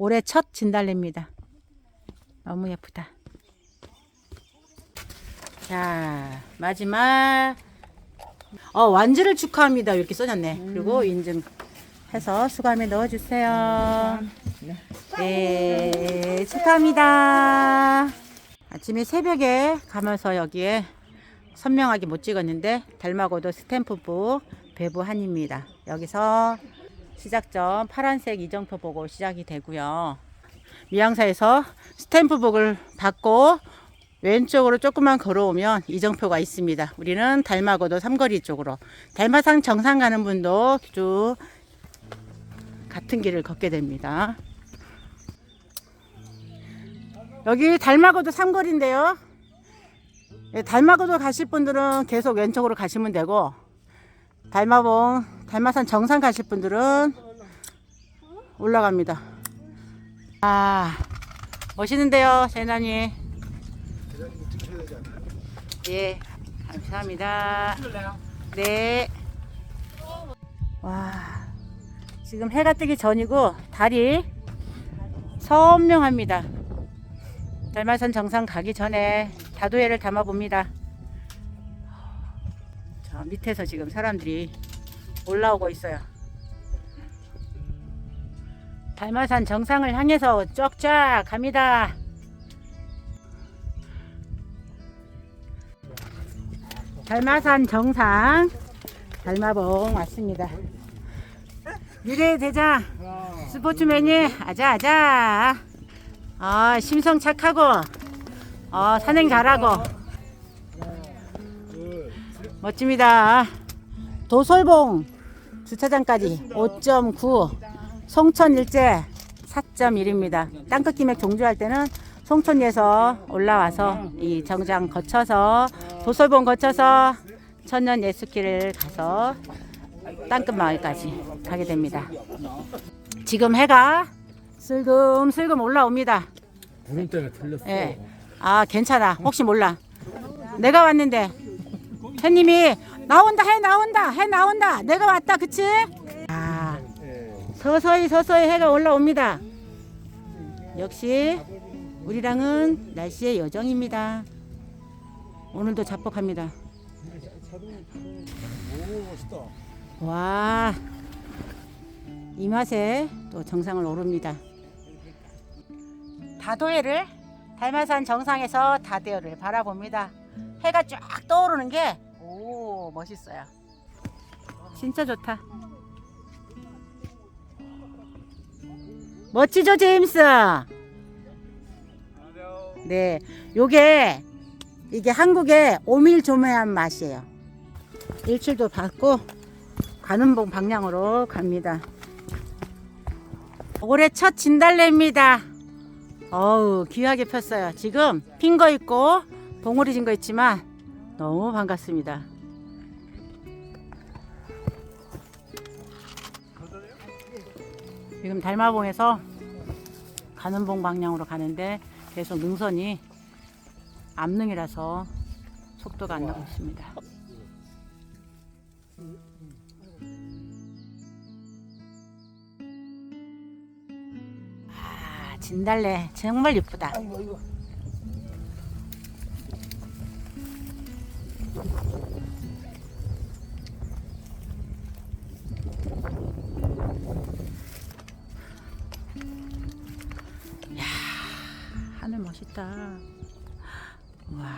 올해 첫 진달래입니다. 너무 예쁘다. 자, 마지막. 어, 완주를 축하합니다. 이렇게 써졌네. 그리고 인증 해서 수감에 넣어주세요. 네, 축하합니다. 아침에 새벽에 가면서 여기에 선명하게 못 찍었는데 달마고도 스탬프북 배부한입니다. 여기서 시작점 파란색 이정표 보고 시작이 되고요. 미양사에서 스탬프북을 받고 왼쪽으로 조금만 걸어오면 이정표가 있습니다. 우리는 달마고도 삼거리 쪽으로 달마산 정상 가는 분도 쭉 같은 길을 걷게 됩니다. 여기 달마고도 삼거리인데요. 예, 달마고도 가실 분들은 계속 왼쪽으로 가시면 되고 달마봉 달마산 정상 가실 분들은 올라갑니다. 아 멋있는데요, 재난이. 예, 감사합니다. 네. 와, 지금 해가 뜨기 전이고 달이 선명합니다. 달마산 정상 가기 전에 다도해를 담아 봅니다. 저 밑에서 지금 사람들이 올라오고 있어요. 달마산 정상을 향해서 쫙쫙 갑니다. 달마산 정상 달마봉 왔습니다. 미래의 대장 스포츠맨이 아자아자 아 심성 착하고 어, 산행 잘하고 멋집니다. 도솔봉 주차장까지 5.9 송천 일제 4.1입니다. 땅끝 기맥 종주할 때는 송천리에서 올라와서 이 정장 거쳐서 도솔봉 거쳐서 천년 예수길을 가서 땅끝 마을까지 가게 됩니다. 지금 해가 슬금슬금 올라옵니다. 구름대가 틀렸어. 예. 아, 괜찮아. 혹시 몰라. 내가 왔는데 해님이 나온다, 해 나온다, 해 나온다. 내가 왔다, 그치? 아, 서서히 서서히 해가 올라옵니다. 역시 우리랑은 날씨의 여정입니다. 오늘도 자뻑합니다. 와, 이 맛에 또 정상을 오릅니다. 다도해를 달마산 정상에서 다도해를 바라봅니다. 해가 쫙 떠오르는 게 오 멋있어요. 진짜 좋다. 멋지죠 제임스? 네, 요게 이게 한국의 오밀조매한 맛이에요. 일출도 받고 가는 봉 방향으로 갑니다. 올해 첫 진달래입니다. 어우 귀하게 폈어요. 지금 핀 거 있고 봉오리 진 거 있지만 너무 반갑습니다. 지금 달마봉에서 가는 봉 방향으로 가는데 계속 능선이 암릉이라서 속도가 안 나고 있습니다. 아, 진달래 정말 예쁘다. 멋있다. 와.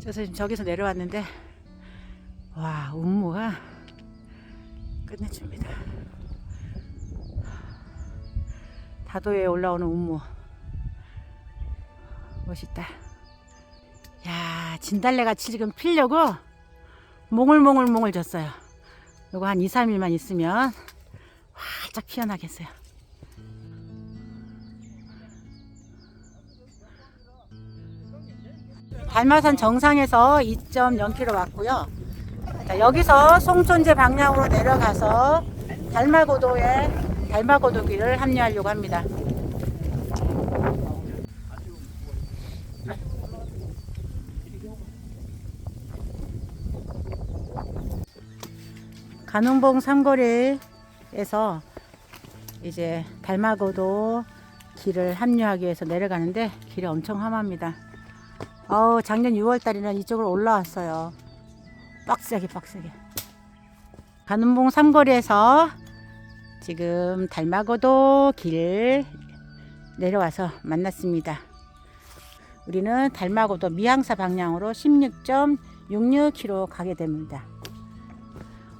그래서 지금 저기서 내려왔는데 와 운무가 끝내줍니다. 다도에 올라오는 운무 멋있다. 야 진달래가 지금 피려고 몽글몽글몽글 졌어요. 요거 한 2, 3일만 있으면 활짝 피어나겠어요. 달마산 정상에서 2.0km 왔고요. 자, 여기서 송촌제 방향으로 내려가서 달마고도에 달마고도길을 합류하려고 합니다. 간운봉 삼거리에서 이제 달마고도 길을 합류하기 위해서 내려가는데 길이 엄청 험합니다. 어우 작년 6월 달에는 이쪽으로 올라왔어요. 빡세게 빡세게. 간운봉 삼거리에서 지금 달마고도 길 내려와서 만났습니다. 우리는 달마고도 미항사 방향으로 16.66km 가게 됩니다.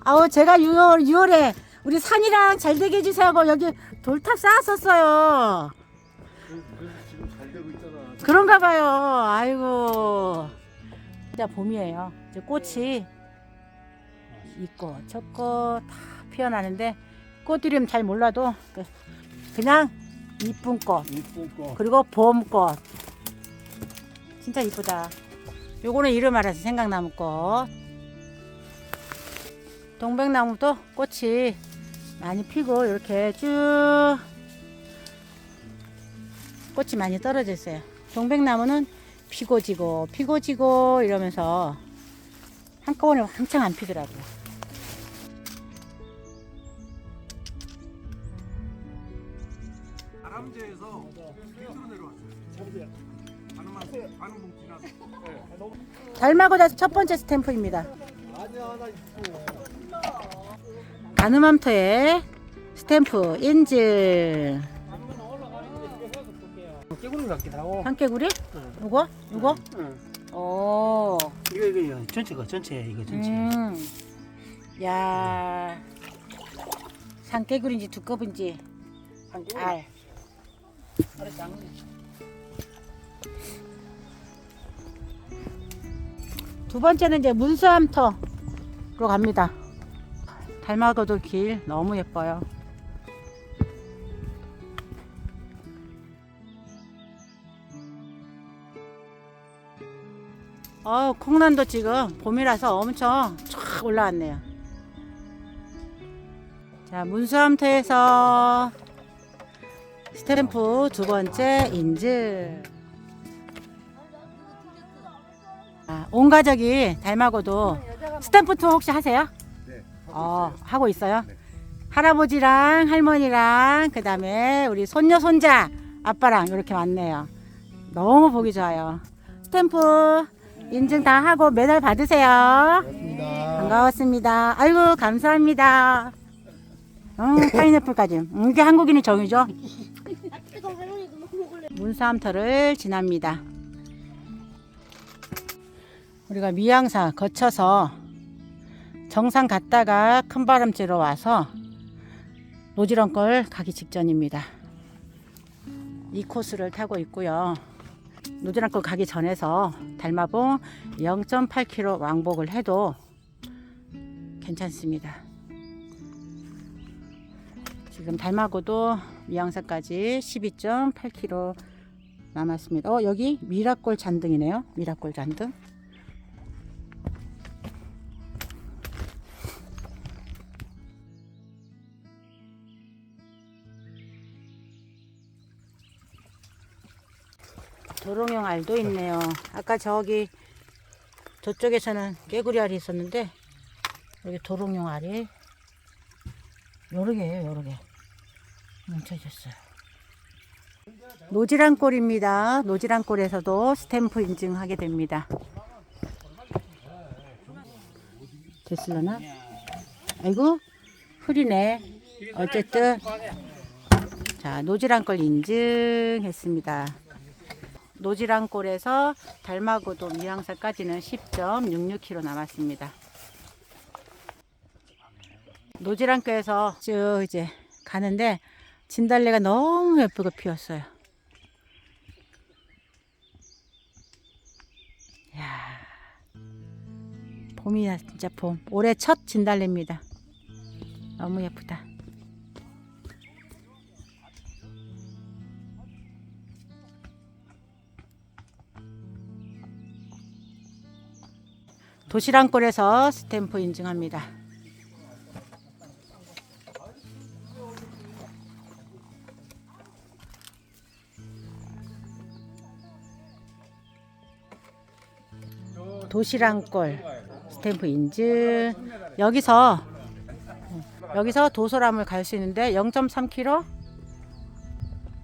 아우 제가 6월 6월에 우리 산이랑 잘 되게 해주세요 하고 여기 돌탑 쌓았었어요. 지금 잘 되고 있잖아. 그런가 봐요. 아이고. 진짜 봄이에요. 이제 꽃이 있고 저거 다 피어나는데 꽃 이름 잘 몰라도 그- 그냥 이쁜 꽃 이쁜 거. 그리고 봄꽃 진짜 이쁘다. 요거는 이름 알아서 생각나무 꽃. 동백나무도 꽃이 많이 피고 이렇게 쭉 꽃이 많이 떨어져 있어요. 동백나무는 피고 지고 피고 지고 이러면서 한꺼번에 한창 안 피더라고요. 다람쥐에서 밑으로 내려왔어요. 반응만 반응 봉 지나서. 달마고다서 첫 번째 스탬프입니다. 아니야 나 있어. 가늠함터의 스탬프 인증. 깨구리 같기도 하고 산개구리? 이거? 이거? 응. 오. 이거 이거 전체가 전체 이거 전체 음. 야. 산개구리인지 두꺼운지 알. 두 번째는 이제 문수함터로 갑니다. 달마고도 길 너무 예뻐요. 어, 콩란도 지금 봄이라서 엄청 쫙 올라왔네요. 자, 문수함터에서 스탬프 두 번째 인증. 아, 온 가족이 닮아고도 스탬프 투어 혹시 하세요? 네. 어, 하고 있어요? 네. 할아버지랑 할머니랑 그 다음에 우리 손녀 손자 아빠랑 이렇게 왔네요. 너무 보기 좋아요. 스탬프 인증 다 하고 메달 받으세요. 반가웠습니다. 아이고 감사합니다. 음, 파인애플까지. 음, 이게 한국인의 정이죠. 문사함터를 지납니다. 우리가 미양사 거쳐서 정상 갔다가 큰 바람쥐로 와서 노지런골 가기 직전입니다. 이 코스를 타고 있고요. 노지런골 가기 전에서 달마봉 0.8km 왕복을 해도 괜찮습니다. 지금 달마고도 미양사까지 12.8km 남았습니다. 어 여기 미라골 잔등이네요. 미라골 잔등. 도롱형 알도 있네요. 아까 저기 저쪽에서는 깨구리 알이 있었는데 여기 도롱형 알이 여러 개예요, 여러 개. 뭉쳐졌어요. 노지랑골입니다. 노지랑골에서도 스탬프 인증하게 됩니다. 됐을려나? 아이고, 흐리네. 어쨌든, 자, 노지랑골 인증했습니다. 노지랑골에서 달마고도 미항사까지는 10.66km 남았습니다. 노지랑교에서 쭉 이제 가는데 진달래가 너무 예쁘게 피었어요. 야, 봄이야 진짜 봄. 올해 첫 진달래입니다. 너무 예쁘다. 도시락골에서 스탬프 인증합니다. 도시락골 스탬프 인증 여기서 여기서 도소람을 갈 수 있는데 0.3km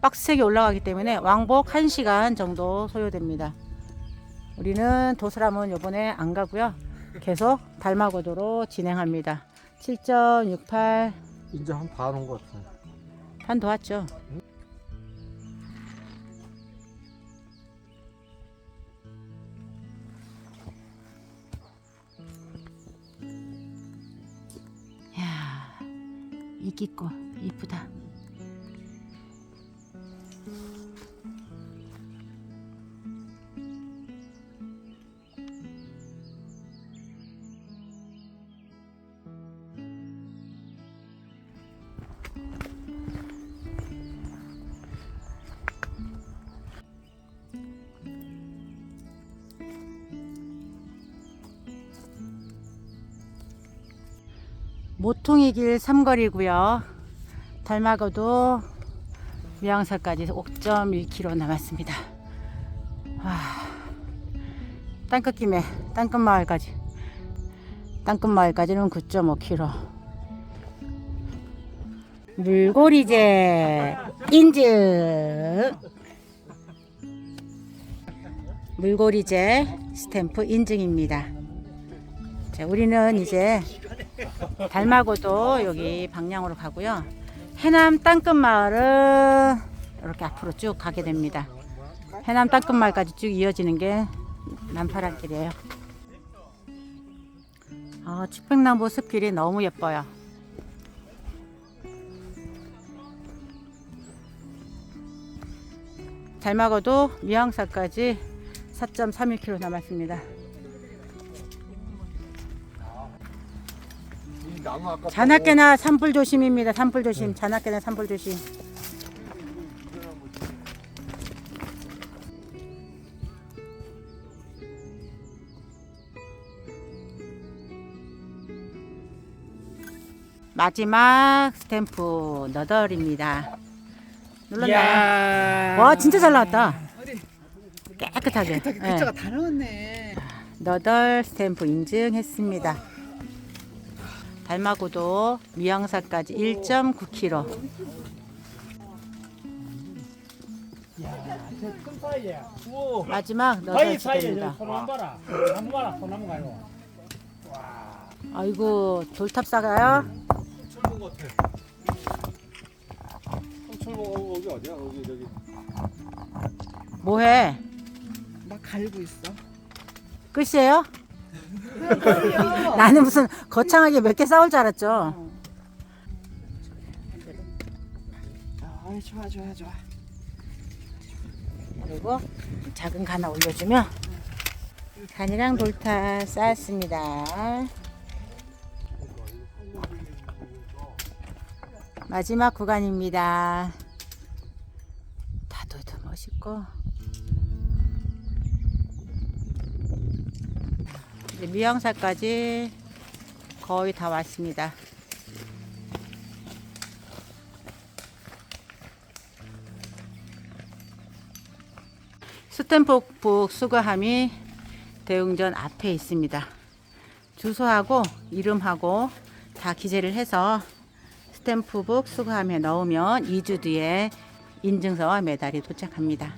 빡세게 올라가기 때문에 왕복 1시간 정도 소요됩니다. 우리는 도소람은 요번에 안 가고요. 계속 달마고도로 진행합니다. 7.68 이제 한 반 온 것 같아. 반더 왔죠. 야, 이기꽃 이쁘다. 모퉁이 길 삼거리고요. 달마고도 미양사까지 5.1km 남았습니다. 와, 땅끝 김에 땅끝 마을까지 땅끝 마을까지는 9.5km. 물고리제 인증 물고리제 스탬프 인증입니다. 자, 우리는 이제 달마고도 여기 방향으로 가고요. 해남 땅끝 마을은 이렇게 앞으로 쭉 가게 됩니다. 해남 땅끝 마을까지 쭉 이어지는 게 남파란 길이에요. 아, 축백나무 숲길이 너무 예뻐요. 달마고도 미항사까지 4.31km 남았습니다. 자나깨나 산불 조심입니다. 산불 조심. 자나깨나 산불 조심. 마지막 스탬프 너덜입니다. 눌렀나요? 이야. 와 진짜 잘 나왔다. 깨끗하게. 글자가 네. 다 나왔네. 너덜 스탬프 인증했습니다. 달마고도 미양사까지 1.9km. 큰 사이에. 우와. 마지막 사이 너덜 사이에 스탬입니다. 소나무 봐라. 나무 봐라. 소나무 가요. 아이고 돌탑 싸가요? 철봉 같아. 철봉 여기 어디야? 여기 저기. 뭐해? 나 갈고 있어. 끝이에요? 나는 무슨 거창하게 몇 개 싸울 줄 알았죠. 아, 좋아, 좋아, 좋아. 그리고 작은 거 하나 올려주면 간이랑 돌탑 쌓았습니다. 마지막 구간입니다. 다도도 멋있고 미영사까지 거의 다 왔습니다. 스탠포북 수거함이 대웅전 앞에 있습니다. 주소하고 이름하고 다 기재를 해서 스탬프북 수거함에 넣으면 2주 뒤에 인증서와 메달이 도착합니다.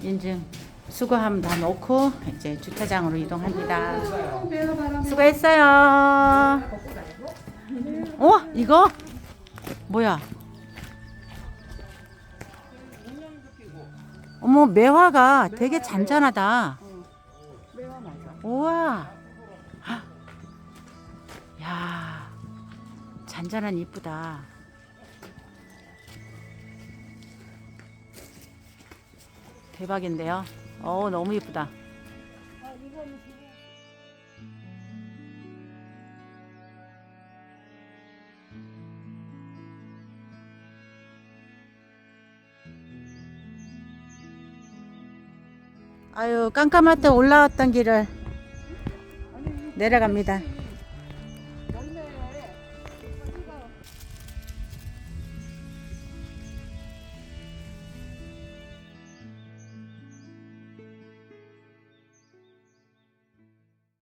인증 수거함 다 놓고 이제 주차장으로 이동합니다. 수고했어요. 어? 이거? 뭐야? 어머 매화가 되게 잔잔하다. 우와. 헉. 야. 잔잔한 이쁘다. 대박인데요. 어 너무 이쁘다. 아유 깜깜할 때 올라왔던 길을 내려갑니다.